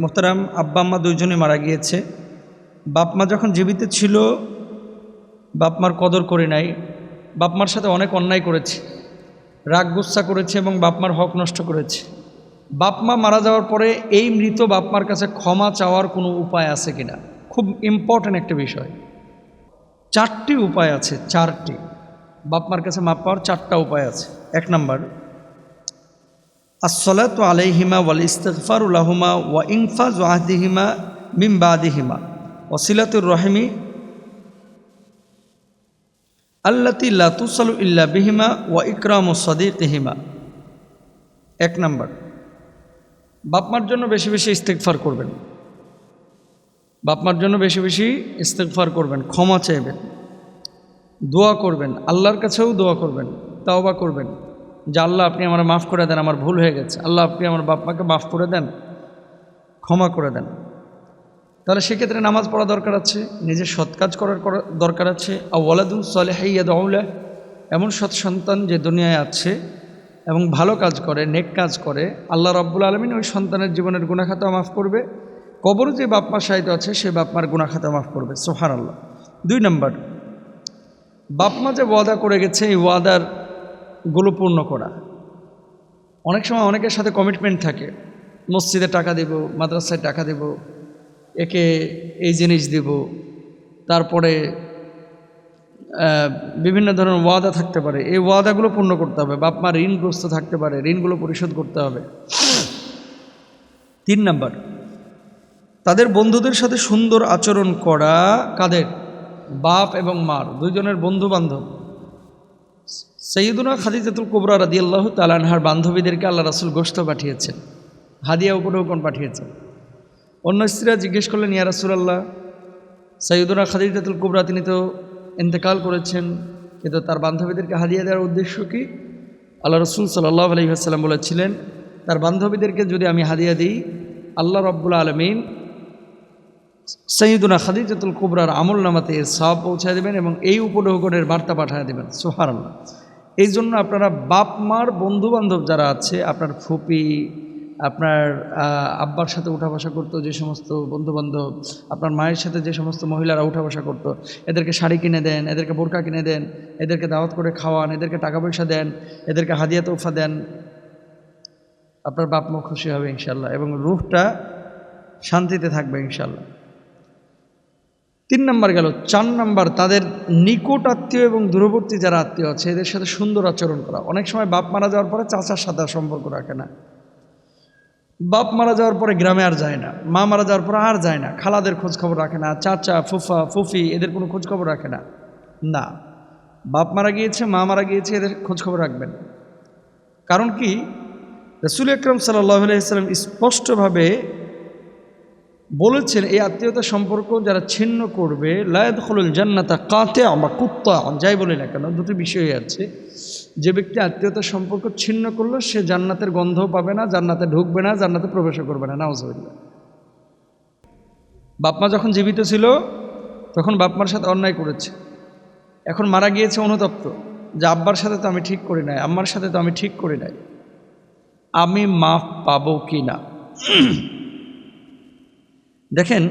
মোহতারাম আব্বা আম্মা দুইজনে মারা গিয়েছে। বাপমা যখন জীবিত ছিল বাপমার কদর করে নাই। বাপ মার সাথে অনেক অন্যায় করেছে। রাগ গুচ্ছা করেছে এবং বাপমার হক নষ্ট করেছে। বাপমা মারা যাওয়ার পরে এই মৃত বাপমার কাছে ক্ষমা চাওয়ার কোনো উপায় আছে কিনা? খুব ইম্পর্ট্যান্ট একটা বিষয়। চারটি উপায় আছে, চারটি। বাপমার কাছে মাপ পাওয়ার চারটা উপায় আছে। এক নাম্বার আসলাত আলাইহিমা ওয়াল ইস্তফার উল্লাহমা ওয়া ইনফাজ ওয়াহদিহিমা মিমবাদিহিমা ওসিলাতুর রহিমি আল্লাতি লাতুসালু ইল্লা বিহিমা ওয়া ইকরাম সদিকহিমা। এক নম্বর, বাপমার জন্য বেশি বেশি ইস্তেকফার করবেন। বাপমার জন্য বেশি বেশি ইস্তেকফার করবেন, ক্ষমা চাইবেন। দোয়া করবেন, আল্লাহর কাছেও দোয়া করবেন, তাওবা করবেন। যে আল্লাহ আপনি আমার মাফ করে দেন, আমার ভুল হয়ে গেছে। আল্লাহ আপনি আমার বাপ মাকে মাফ করে দেন, ক্ষমা করে দেন। তাহলে সেক্ষেত্রে নামাজ পড়া দরকার আছে, নিজের সৎ কাজ করার দরকার আছে। আওয়ালাদুল সালেহাইয়া দৌলা এমন সৎ সন্তান যে দুনিয়ায় আছে এবং ভালো কাজ করে, নেক কাজ করে, আল্লাহ রব্বুল আলমিন ওই সন্তানের জীবনের গুণাখাতা মাফ করবে। কবর যে বাপমার সাহিত্য আছে, সে বাপমার গুণাখাতা মাফ করবে। সোহার আল্লাহ দুই নম্বর, বাপমা যে ওয়াদা করে গেছে, এই ওয়াদার গুলো পূর্ণ করা। অনেক সময় অনেকের সাথে কমিটমেন্ট থাকে। মসজিদে টাকা দেব, মাদ্রাসায় টাকা দেব, একে এই জিনিস দেব, তারপরে বিভিন্ন ধরনের ওয়াদা থাকতে পারে। এই ওয়াদাগুলো পূর্ণ করতে হবে। বাপ মা ঋণগ্রস্ত থাকতে পারে, ঋণগুলো পরিশোধ করতে হবে। তিন নাম্বার, তাদের বন্ধুদের সাথে সুন্দর আচরণ করা কাদের? বাপ এবং মার, দুইজনের বন্ধু বান্ধব সৈয়দুনা খাদিজাতুল কুবরা রাদি আল্লাহ তালানহার বান্ধবীদেরকে আল্লাহ রাসুল গোস্ত পাঠিয়েছেন। হাদিয়া উপঢৌকন পাঠিয়েছেন। অন্য স্ত্রীরা জিজ্ঞেস করলেন, ইয়া রাসুলাল্লাহ, সৈয়দুনা খাদিজাতুল কুবরা তিনি তো ইন্তেকাল করেছেন, কিন্তু তার বান্ধবীদেরকে হাদিয়া দেওয়ার উদ্দেশ্য কি? আল্লাহ রসুল সাল্লাহ আলহিহাসাল্লাম বলেছিলেন, তার বান্ধবীদেরকে যদি আমি হাদিয়া দিই, আল্লাহ রব্বুল আলমিন সৈয়দুনা খাদিজাতুল কুবরার আমল নামাতে এর সব পৌঁছায় দেবেন এবং এই উপঢৌকনের বার্তা পাঠায় দেবেন। সোহার আল্লাহ এই জন্য আপনারা বাপ, মার বন্ধু বান্ধব যারা আছে, আপনার ফুপি, আপনার আব্বার সাথে উঠা বসা করতো যে সমস্ত বন্ধু বান্ধব আপনার মায়ের সাথে যে সমস্ত মহিলারা উঠা বসা করতো, এদেরকে শাড়ি কিনে দেন, এদেরকে বোরকা কিনে দেন, এদেরকে দাওয়াত করে খাওয়ান, এদেরকে টাকা পয়সা দেন, এদেরকে হাদিয়া তোফা দেন, আপনার বাপ মা খুশি হবে ইনশাল্লাহ এবং রুহটা শান্তিতে থাকবে ইনশাল্লাহ। তিন নাম্বার গেল, চার নাম্বার তাদের নিকট আত্মীয় এবং দূরবর্তী যারা আত্মীয় আছে, এদের সাথে সুন্দর আচরণ করা। অনেক সময় বাপ মারা যাওয়ার পরে চাচার সাথে সম্পর্ক রাখে না। বাপ মারা যাওয়ার পরে গ্রামে আর যায় না। মা মারা যাওয়ার পরে আর যায় না। খালাদের খোঁজ খবর রাখে না। চাচা, ফুফা, ফুফি এদের কোনো খোঁজ খবর রাখে না। না। বাপ মারা গিয়েছে, মা মারা গিয়েছে, এদের খোঁজ খবর রাখবেন। কারণ কি? রসুল আকরম সাল্লাহ আলাইসাল্লাম স্পষ্টভাবে বলেছেন, এই আত্মীয়তা সম্পর্ক যারা ছিন্ন করবে লায়দ খলুল জান্নাতা কাতে বা কুত্তা যাই বলি না কেন, দুটি বিষয় আছে। যে ব্যক্তি আত্মীয়তা সম্পর্ক ছিন্ন করল, সে জান্নাতের গন্ধও পাবে না, জান্নাতে ঢুকবে না, জান্নাতে প্রবেশও করবে না নাওজবিল্লা বাপমা যখন জীবিত ছিল, তখন বাপমার সাথে অন্যায় করেছে। এখন মারা গিয়েছে অনুতপ্ত, যে আব্বার সাথে তো আমি ঠিক করি নাই, আম্মার সাথে তো আমি ঠিক করি নাই। আমি মাফ পাবো কি না? দেখেন,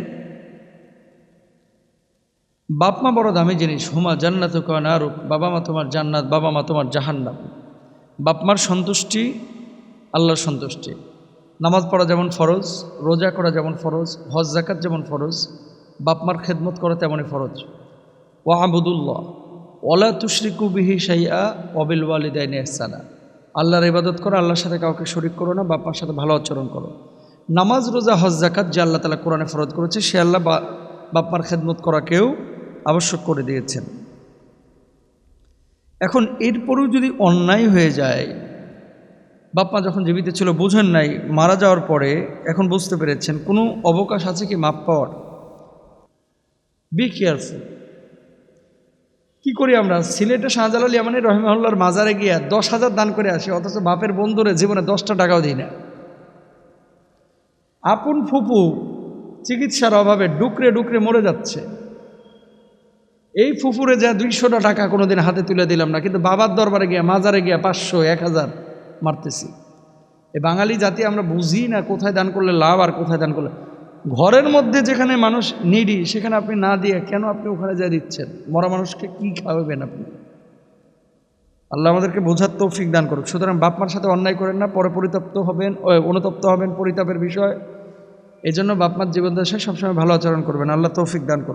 বাপ মা বড় দামি জিনিস। হুমা জান্নাত কানারুক বাবা মা তোমার জান্নাত, বাবা মা তোমার জাহান্নাম। বাপ মার সন্তুষ্টি, আল্লাহর সন্তুষ্টি। নামাজ পড়া যেমন ফরজ, রোজা করা যেমন ফরজ, হজ জাকাত যেমন ফরজ, বাপ মার খেদমত করা তেমনই ফরজ। ওয়া আবুদুল্লাহ ওলা তুশরিকু বিহি সাইয়া অবিল ওয়ালিদাইন এহসানা আল্লাহর ইবাদত করো, আল্লাহর সাথে কাউকে শরিক করো না বাপ্পার সাথে ভালো আচরণ করো। নামাজ, রোজা, হজ জাকাত যে আল্লাহ তালা কোরআনে ফরজ করেছে, সে আল্লাহ বা- বাপ্পার খেদমত করাকেও আবশ্যক করে দিয়েছেন। এখন এরপরেও যদি অন্যায় হয়ে যায় বাপ্পা যখন জীবিত ছিল বুঝেন নাই, মারা যাওয়ার পরে এখন বুঝতে পেরেছেন, কোনো অবকাশ আছে কি মাপ পাওয়ার? বি কেয়ারফুল কি করি আমরা? সিলেটে শাহজালাল ইয়ামানি রহিমাহুল্লার মাজারে গিয়া দশ হাজার দান করে আসি, অথচ বাপের বন্ধুরে জীবনে দশটা টাকাও দিই না। আপন ফুপু চিকিৎসার অভাবে ডুকরে ডুকরে মরে যাচ্ছে। এই ফুফুরে যা দুইশোটা টাকা কোনোদিন হাতে তুলে দিলাম না, কিন্তু বাবার দরবারে গিয়া, মাজারে গিয়া পাঁচশো, এক হাজার মারতেছি। এই বাঙালি জাতি আমরা বুঝি না কোথায় দান করলে লাভ আর কোথায় দান করলে। ঘরের মধ্যে যেখানে মানুষ নিডি, সেখানে আপনি না দিয়ে কেন আপনি ওখানে যা দিচ্ছেন? মরা মানুষকে কি খাওয়াবেন আপনি? আল্লাহ আমাদেরকে বোঝার তৌফিক দান করুক। সুতরাং বাপমার সাথে অন্যায় করেন না, পরে পরিতপ্ত হবেন অনুতপ্ত হবেন পরিতাপের বিষয়। এই জন্য বাপমার জীবদ্দশায় দশায় সবসময় ভালো আচরণ করবেন। আল্লাহ তৌফিক দান করুন।